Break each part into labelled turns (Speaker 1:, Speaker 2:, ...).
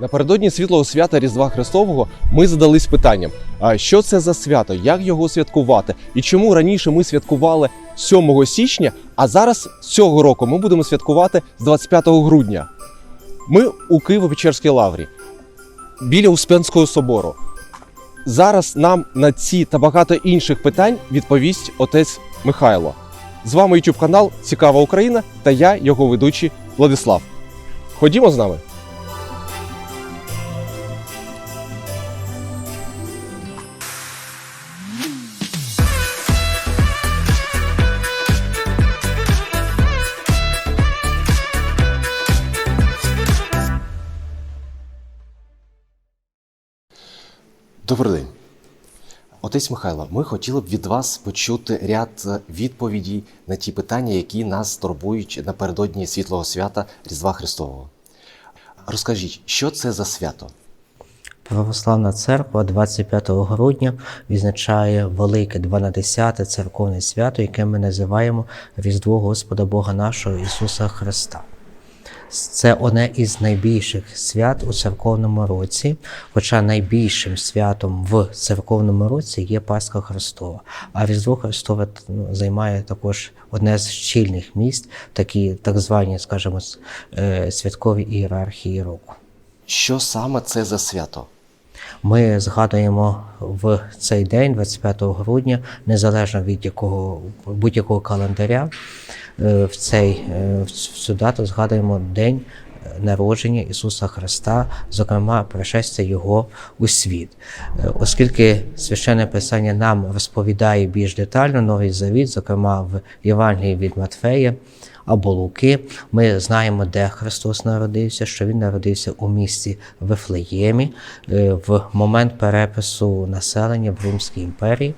Speaker 1: Напередодні світлого свята Різдва Христового ми задались питанням: а що це за свято, як його святкувати, і чому раніше ми святкували 7 січня, а зараз цього року ми будемо святкувати з 25 грудня. Ми у Києво-Печерській лаврі біля Успенського собору. Зараз нам на ці та багато інших питань відповість отець Михайло. З вами YouTube канал Цікава Україна та я, його ведучий Владислав. Ходімо з нами. Добрий день. Отець Михайло, ми хотіли б від вас почути ряд е, відповідей на ті питання, які нас турбують напередодні світлого свята Різдва Христового. Розкажіть, що це за свято?
Speaker 2: Православна церква 25 грудня відзначає велике 12 церковне свято, яке ми називаємо Різдво Господа Бога нашого Ісуса Христа. Це одне із найбільших свят у церковному році, хоча найбільшим святом в церковному році є Пасха Христова. А Різдво Христове ну, займає також одне з щільних місць, такі так звані, скажімо, е, святкові ієрархії року.
Speaker 1: Що саме це за свято?
Speaker 2: Ми згадуємо в цей день, 25 грудня, незалежно від якого будь-якого календаря, е, в цей е, в цю дату згадуємо день е, народження Ісуса Христа, зокрема, пришестя Його у світ. Оскільки священне писання нам розповідає більш детально Новий Завіт, зокрема в Євангелії від Матфея або Луки, ми знаємо, де Христос народився, що Він народився у місті Вифлеємі е, в момент перепису населення в Римській імперії,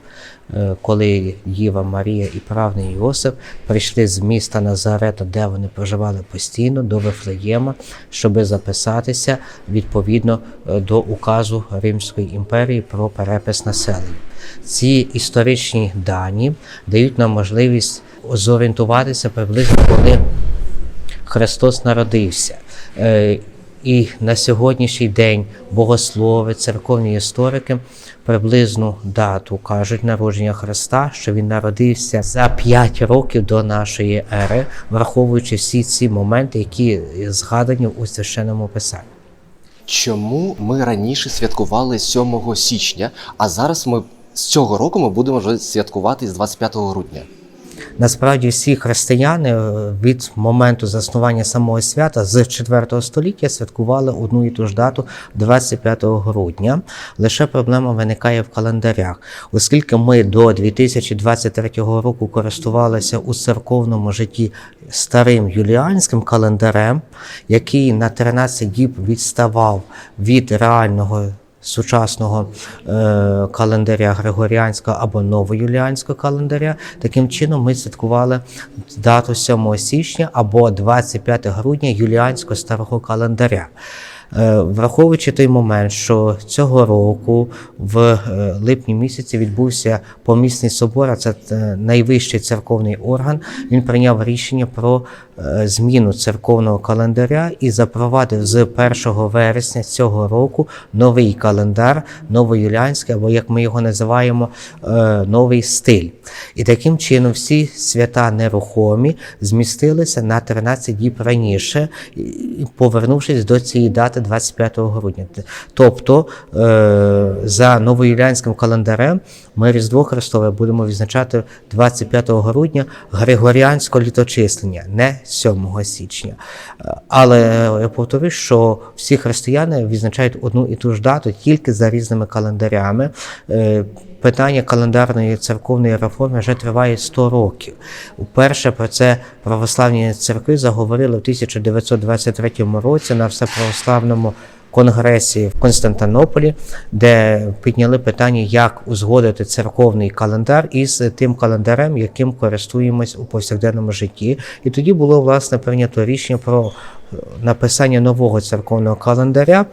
Speaker 2: е, коли Єва Марія і правний Йосип прийшли з міста Назарета, де вони проживали постійно, до Вифлеєма, щоб записатися відповідно е, до указу Римської імперії про перепис населення. Ці історичні дані дають нам можливість зорієнтуватися приблизно, коли Христос народився. Е, І на сьогоднішній день богослови, церковні історики приблизну дату кажуть народження Христа, що він народився за 5 років до нашої ери, враховуючи всі ці моменти, які згадані у священному писанні.
Speaker 1: Чому ми раніше святкували 7 січня, а зараз ми з цього року ми будемо вже святкувати з 25 грудня?
Speaker 2: Насправді всі християни е, від моменту заснування самого свята з 4 століття святкували одну і ту ж дату 25 грудня. Лише проблема виникає в календарях, оскільки ми до 2023 року користувалися у церковному житті старим юліанським календарем, який на 13 діб відставав від реального сучасного е, календаря Григоріанського або новоюліанського календаря. Таким чином ми святкували дату 7 січня або 25 грудня юліанського старого календаря. Е, Враховуючи той момент, що цього року в е, липні місяці відбувся помісний собор, а це е, найвищий церковний орган. Він прийняв рішення про зміну церковного календаря і запровадив з 1 вересня цього року новий календар, новоюліанський, або як ми його називаємо, новий стиль. І таким чином всі свята нерухомі змістилися на 13 діб раніше, повернувшись до цієї дати 25 грудня. Тобто е, за новоюліанським календарем ми Різдво Христове будемо відзначати 25 грудня григоріанського літочислення, не 7 січня. Е, Але я повторюю, що всі християни відзначають одну і ту ж дату тільки за різними календарями. Питання календарної церковної реформи вже триває 100 років. Уперше про це православні церкви заговорили в 1923 році на всеправославному конгресі в Константинополі, де підняли питання, як узгодити церковний календар із тим календарем, яким користуємось у повсякденному житті. І тоді було власне прийнято рішення про написання нового церковного календаря,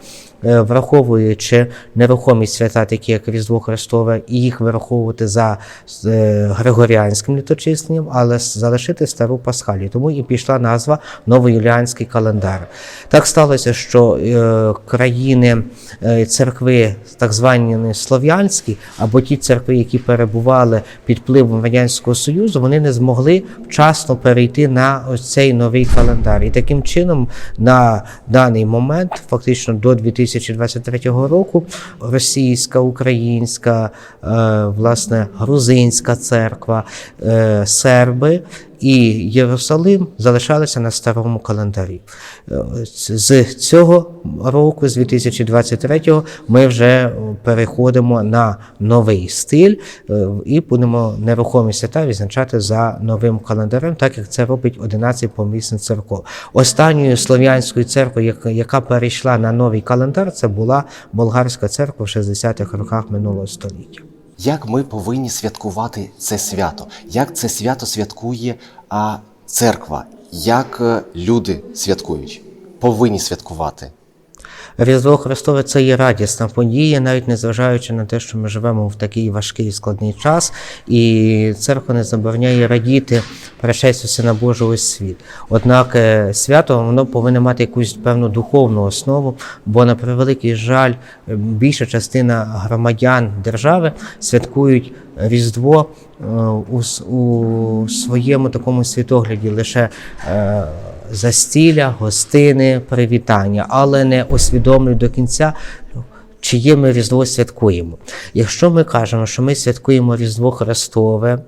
Speaker 2: е, враховуючи нерухомість свята, такі як Різдво Христове, і їх враховувати за е, григоріанським літочисленням, але залишити стару пасхалію. Тому і пішла назва Новоюліанський календар. Так сталося, що е, країни е, церкви, так звані слов'янські, або ті церкви, які перебували під впливом Радянського Союзу, вони не змогли вчасно перейти на ось цей новий календар. І таким чином, на даний момент, фактично до 2023 року, російська, українська, е, власне, грузинська церква, е, серби. І Єрусалим залишалися на старому календарі. Е, З цього року, з 2023, ми вже переходимо на новий стиль е, і будемо нерухомі свята відзначати за новим календарем, так як це робить 11 помісних церков. Останньою слов'янською церквою, яка перейшла на новий календар, це була болгарська церква в 60-х роках минулого століття.
Speaker 1: Як ми повинні святкувати це свято? Як це свято святкує церква? Як е, люди святкують? Повинні святкувати.
Speaker 2: Різдво Христове це є радісна подія, навіть незважаючи на те, що ми живемо в такий важкий і складний час, і церква не забороняє радіти пришестю Сина Божого світ. Однак е, свято воно повинно мати якусь певну духовну основу, бо на превеликий жаль, більша частина громадян держави святкують Різдво е, у, у своєму такому світогляді лише е, застілля, гостини, привітання, але не усвідомлюють до кінця, чиє ми Різдво святкуємо. Якщо ми кажемо, що ми святкуємо Різдво Христове,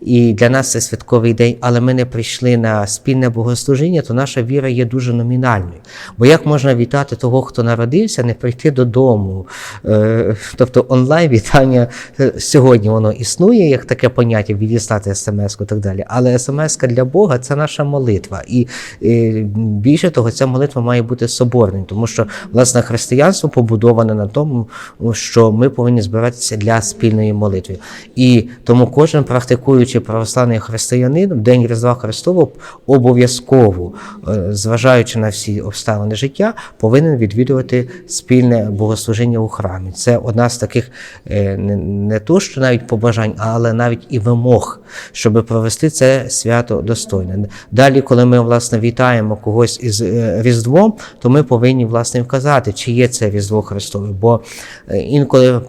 Speaker 2: і для нас це святковий день, але ми не прийшли на спільне богослужіння, то наша віра є дуже номінальною. Бо як можна вітати того, хто народився, не прийти додому? Е, Тобто онлайн вітання е, сьогодні воно існує, як таке поняття, відіслати смс і так далі. Але смс для Бога це наша молитва. І е, більше того, ця молитва має бути соборною, тому що власне християнство побудоване на тому, що ми повинні збиратися для спільної молитви. І тому кожен практикуючий православний християнин в День Різдва Христового обов'язково, е, зважаючи на всі обставини життя, повинен відвідувати спільне богослужіння у храмі. Це одна з таких е, не, то, що навіть побажань, але навіть і вимог, щоб провести це свято достойно. Далі, коли ми власне вітаємо когось із е, Різдвом, то ми повинні власне вказати, чи є це Різдво Христове. Бо е, інколи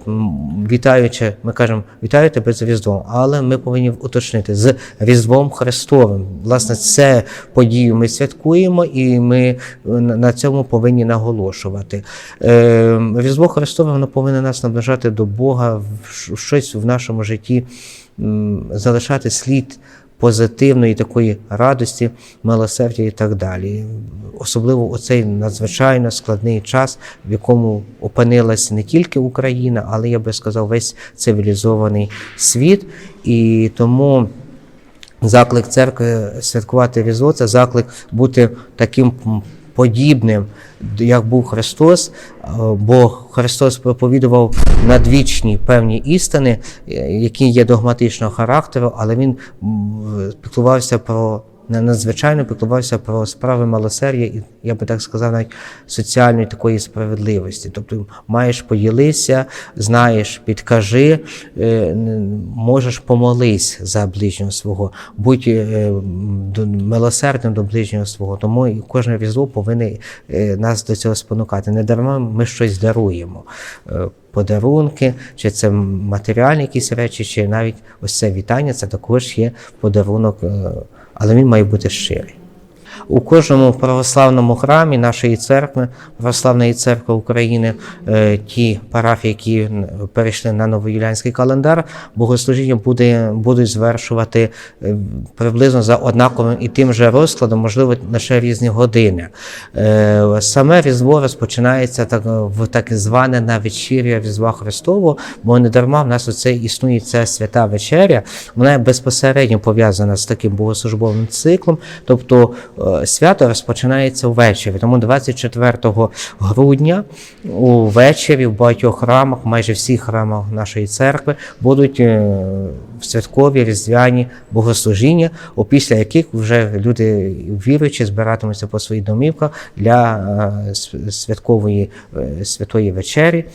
Speaker 2: вітаючи, ми кажемо, вітаю тебе з Різдвом, але ми повинні уточнити з Різдвом Христовим. Власне, це подію ми святкуємо, і ми е, на цьому повинні наголошувати. Е, Різдво Христове воно повинно нас наближати до Бога, щось в нашому житті залишати слід позитивної такої радості, милосердя і так далі. Особливо у цей надзвичайно складний час, в якому опинилася не тільки Україна, але я би сказав, весь цивілізований світ. І тому заклик церкви святкувати Різдво це заклик бути таким подібним, як був Христос, е, бо Христос проповідував надвічні певні істини, е, які є догматичного характеру, але він м, піклувався про. На- Надзвичайно піклувався про справи милосердя і, я би так сказав, навіть соціальної такої справедливості. Тобто маєш поділися, знаєш, підкажи, е, можеш помолись за ближнього свого, будь е, милосердним до ближнього свого. Тому кожне різдво повинен е, нас до цього спонукати. Не дарма ми щось даруємо. Подарунки, чи це матеріальні якісь речі, чи навіть ось це вітання, це також є подарунок, але він має бути щирий. У кожному православному храмі нашої церкви, Православної церкви України, е, ті парафії, які перейшли на новоюліанський календар, богослужіння буде, будуть звершувати е, приблизно за однаковим і тим же розкладом, можливо, лише різні години. Е, Саме Різдво розпочинається так, в так зване на вечір'я Різдва Христового, бо не дарма в нас оце існує ця свята вечеря, вона безпосередньо пов'язана з таким богослужбовим циклом. Тобто свято розпочинається ввечері. Тому 24 грудня увечері в багатьох храмах, майже всіх храмах нашої церкви, будуть е, святкові різдвяні богослужіння, опісля яких вже люди віруючі збиратимуться по своїх домівках для е, святкової е, святої вечері.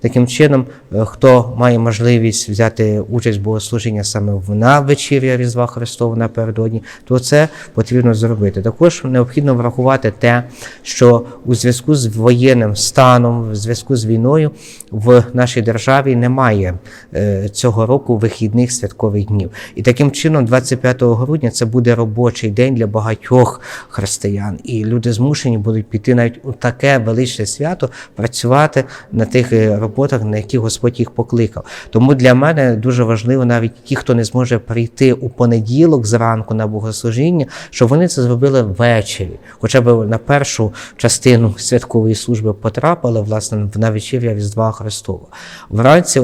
Speaker 2: Таким чином, хто має можливість взяти участь в богослужіння саме на вечір'я Різдва Христова напередодні, то це потрібно зробити. Також необхідно врахувати те, що у зв'язку з воєнним станом, в зв'язку з війною в нашій державі немає е, цього року вихідних святкових днів. І таким чином, 25 грудня це буде робочий день для багатьох християн, і люди змушені будуть піти навіть у таке величне свято працювати на тих е, роботах, на які Господь їх покликав. Тому для мене дуже важливо навіть ті, хто не зможе прийти у понеділок зранку на богослужіння, щоб вони це зробили ввечері, хоча б на першу частину святкової служби потрапили власне на вечір'я Різдва Христова. Вранці,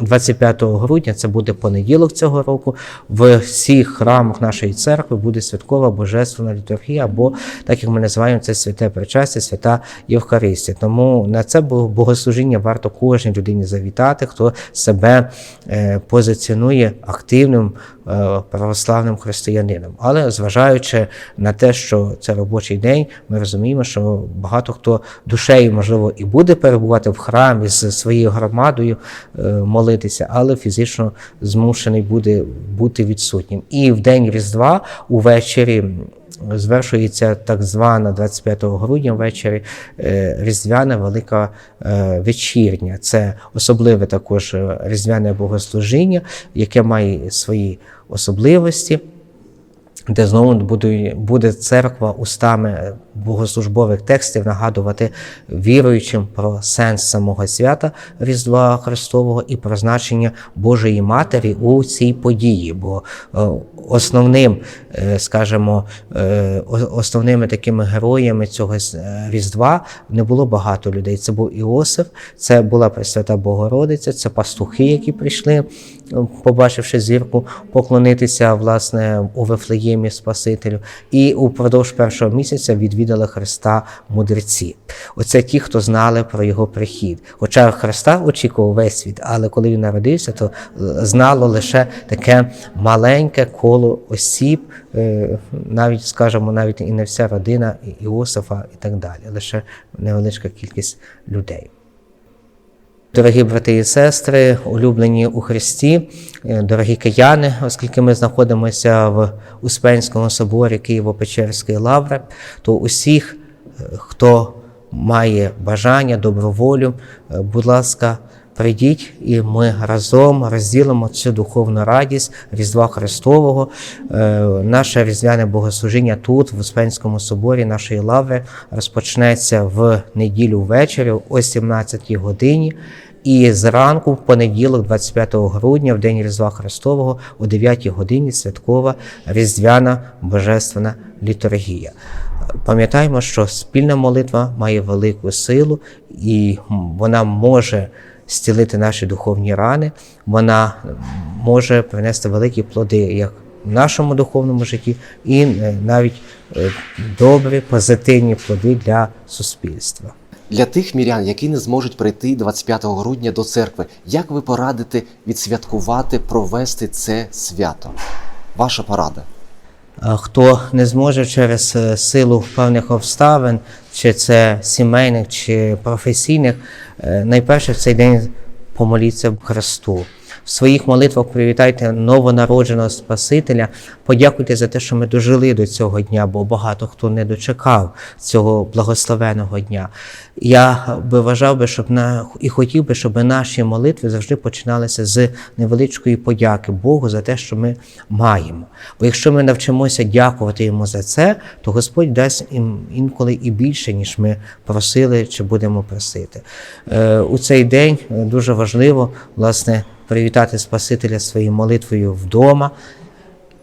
Speaker 2: 25 грудня, це буде понеділок цього року. В всіх храмах нашої церкви буде святкова божественна літургія, або так як ми називаємо це святе причастя, свята Євхаристія. Тому на це богослужіння варто кожній людині завітати, хто себе е, позиціонує активним е, православним християнином. Але зважаючи на те, що це робочий день, ми розуміємо, що багато хто душею, можливо, і буде перебувати в храмі з своєю громадою, е, молитися, але фізично змушений буде бути відсутнім. І в день Різдва увечері. Звершується так звана 25 грудня ввечері е, різдвяна велика е, вечірня. Це особливе також різдвяне богослужіння, яке має свої особливості де знову буде, буде церква устами богослужбових текстів нагадувати віруючим про сенс самого свята Різдва Христового і про значення Божої Матері у цій події. Бо е, основним, е, скажімо, е, основними такими героями цього Різдва не було багато людей. Це був Іосиф, це була Пресвята Богородиця, це пастухи, які прийшли, побачивши зірку, поклонитися власне у Вифлеємі Спасителю. І упродовж першого місяця відвідали Христа мудреці. Оце ті, хто знали про його прихід. Хоча Христа очікував весь світ, але коли він народився, то е, знало лише таке маленьке коло осіб, е, навіть, скажімо, навіть і не вся родина Іосифа і так далі, лише невеличка кількість людей. Дорогі брати і сестри, улюблені у Христі, е, дорогі кияни, оскільки ми знаходимося в Успенському соборі Києво-Печерської лаври, то усіх, е, хто має бажання, доброволю, е, будь ласка, прийдіть і ми разом розділимо цю духовну радість Різдва Христового. Наше різдвяне богослужіння тут, в Успенському соборі нашої лаври, розпочнеться в неділю ввечері о 17 годині. І зранку, в понеділок, 25 грудня, в день Різдва Христового, о 9 годині святкова різдвяна божественна літургія. Пам'ятаємо, що спільна молитва має велику силу, і вона може зцілити наші духовні рани, вона може принести великі плоди як в нашому духовному житті, і навіть е, добрі, позитивні плоди для суспільства.
Speaker 1: Для тих мірян, які не зможуть прийти 25 грудня до церкви, як ви порадите відсвяткувати, провести це свято? Ваша порада.
Speaker 2: Хто не зможе через е, силу певних обставин, чи це сімейних, чи професійних, е, найперше в цей день помоліться Христу. В своїх молитвах привітайте новонародженого Спасителя. Подякуйте за те, що ми дожили до цього дня, бо багато хто не дочекав цього благословеного дня. Я би вважав би, щоб на і хотів би, щоб наші молитви завжди починалися з невеличкої подяки Богу за те, що ми маємо. Бо якщо ми навчимося дякувати йому за це, то Господь дасть їм інколи і більше, ніж ми просили чи будемо просити. Е, у цей день е, дуже важливо, власне, привітати Спасителя своєю молитвою вдома.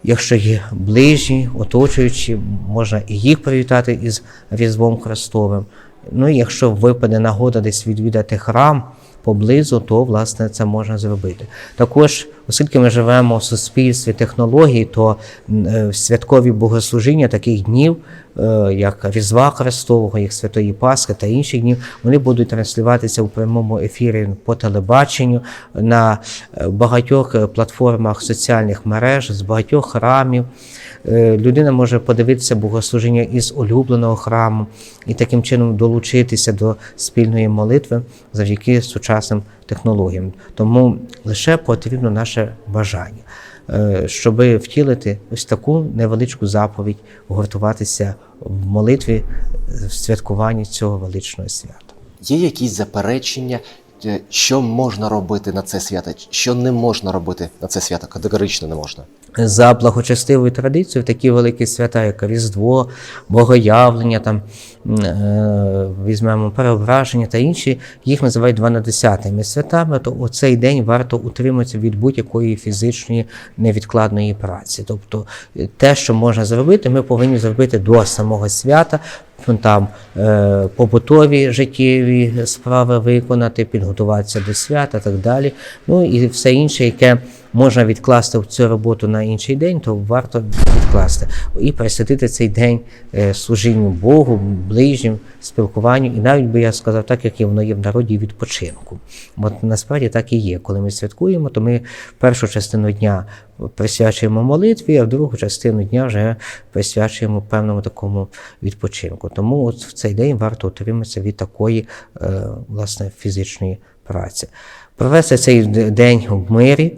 Speaker 2: Якщо є ближні, оточуючі, можна і їх привітати із Різдвом Христовим. Ну і якщо випаде нагода десь відвідати храм поблизу, то власне це можна зробити. Також оскільки ми живемо в суспільстві технологій, то е, святкові богослужіння таких днів, як Різдва Христового, як Святої Пасхи та інших днів, вони будуть транслюватися у прямому ефірі по телебаченню на е, багатьох е, платформах соціальних мереж, з багатьох храмів. Е, Людина може подивитися богослужіння із улюбленого храму і таким чином долучитися до спільної молитви завдяки сучасним технологіям. Тому лише потрібно наше бажання, е, щоб втілити ось таку невеличку заповідь, гуртуватися в молитві в святкуванні цього величного свята.
Speaker 1: Є якісь заперечення, е, що можна робити на це свято, що не можна робити на це свято, категорично не можна.
Speaker 2: за благочестивою традицією такі великі свята, як Різдво, Богоявлення, там е, візьмемо переображення та інші, їх називають 12 святами, то у цей день варто утриматися від будь-якої фізичної невідкладної праці. Тобто е, те, що можна зробити, ми повинні зробити до самого свята. Там е, побутові життєві справи виконати, підготуватися до свята, так далі. Ну і все інше, яке можна відкласти цю роботу на інший день, то варто відкласти і присвятити цей день е, служінню Богу, ближнім, спілкуванню, і навіть би я сказав, так як і воно є в народі відпочинку. От насправді так і є. Коли ми святкуємо, то ми першу частину дня присвячуємо молитві, а в другу частину дня вже присвячуємо певному такому відпочинку. Тому от в цей день варто утриматися від такої е, власне фізичної праці. Провести цей день в мирі.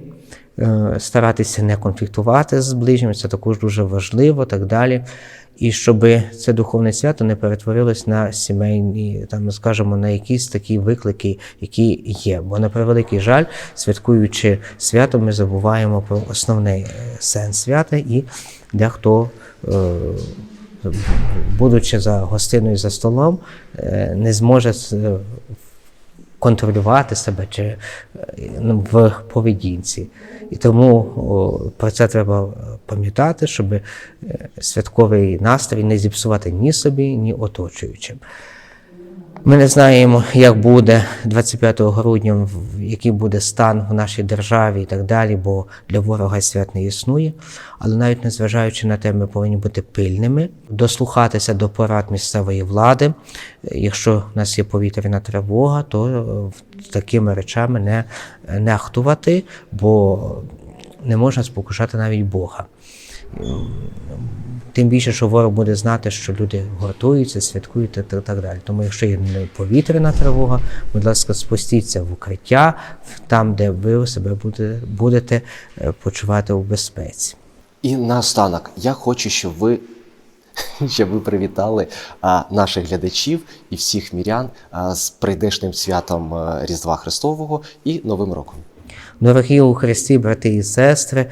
Speaker 2: Е, старатися не конфліктувати з ближніми, це також дуже важливо, так далі. І щоб це духовне свято не перетворилось на сімейні, там, скажімо, на якісь такі виклики, які є. Бо на превеликий жаль, святкуючи свято, ми забуваємо про основний е, сенс свята, і дехто, е, будучи за гостиною за столом, не зможе контролювати себе чи е, ну, в поведінці. І тому о, про це треба пам'ятати, щоб е, святковий настрій не зіпсувати ні собі, ні оточуючим. Ми не знаємо, як буде 25 грудня, який буде стан в нашій державі і так далі, бо для ворога свят не існує. Але навіть незважаючи на те, ми повинні бути пильними, дослухатися до порад місцевої влади. Якщо в нас є повітряна тривога, то е, такими речами не нехтувати, бо не можна спокушати навіть Бога. Тим більше, що ворог буде знати, що люди готуються, святкують та та так далі. Тому, якщо є повітряна тривога, будь ласка, спустіться в укриття, там, де ви себе будете, е, почувати у безпеці.
Speaker 1: І наостанок, я хочу, щоб ви, щоб ви привітали а, наших глядачів і всіх мірян а, з прийдешнім святом а, Різдва Христового і Новим роком.
Speaker 2: Дорогі у Христі, брати і сестри,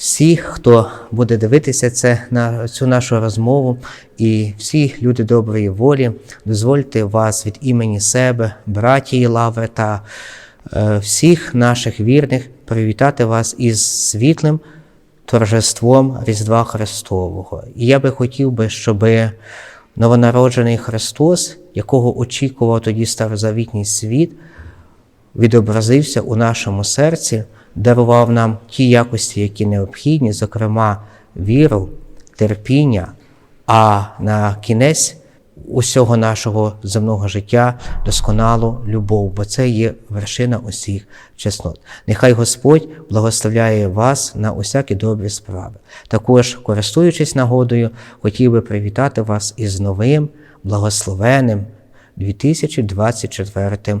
Speaker 2: всі, хто буде дивитися це на цю нашу розмову, і всі люди доброї волі, дозвольте вас від імені себе, братії Лаври та е, всіх наших вірних привітати вас із світлим торжеством Різдва Христового. І я би хотів би, щоб новонароджений Христос, якого очікував тоді старозавітній світ, відобразився у нашому серці, дарував нам ті якості, які необхідні, зокрема віру, терпіння, а на кінець усього нашого земного життя досконалу любов, бо це є вершина усіх чеснот. Нехай Господь благословляє вас на усякі добрі справи. Також, користуючись нагодою, хотів би привітати вас із новим благословенним 2024 роком.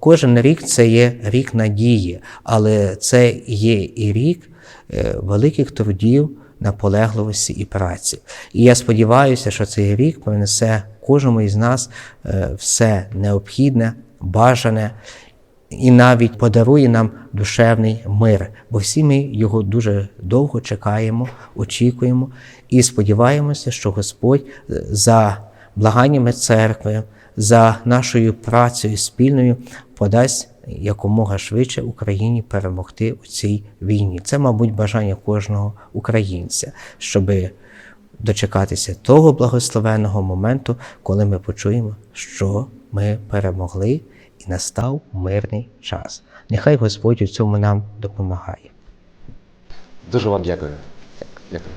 Speaker 2: Кожен рік це є рік надії, але це є і рік е, великих трудів, наполегливості і праці. І я сподіваюся, що цей рік принесе кожному із нас е, все необхідне, бажане. І навіть подарує нам душевний мир, бо всі ми його дуже довго чекаємо, очікуємо і сподіваємося, що Господь е, за благаннями церкви, за нашою працею спільною подасть якомога швидше Україні перемогти у цій війні. Це, мабуть, бажання кожного українця, щоби дочекатися того благословенного моменту, коли ми почуємо, що ми перемогли і настав мирний час. Нехай Господь у цьому нам допомагає.
Speaker 1: Дуже вам дякую. Дякую.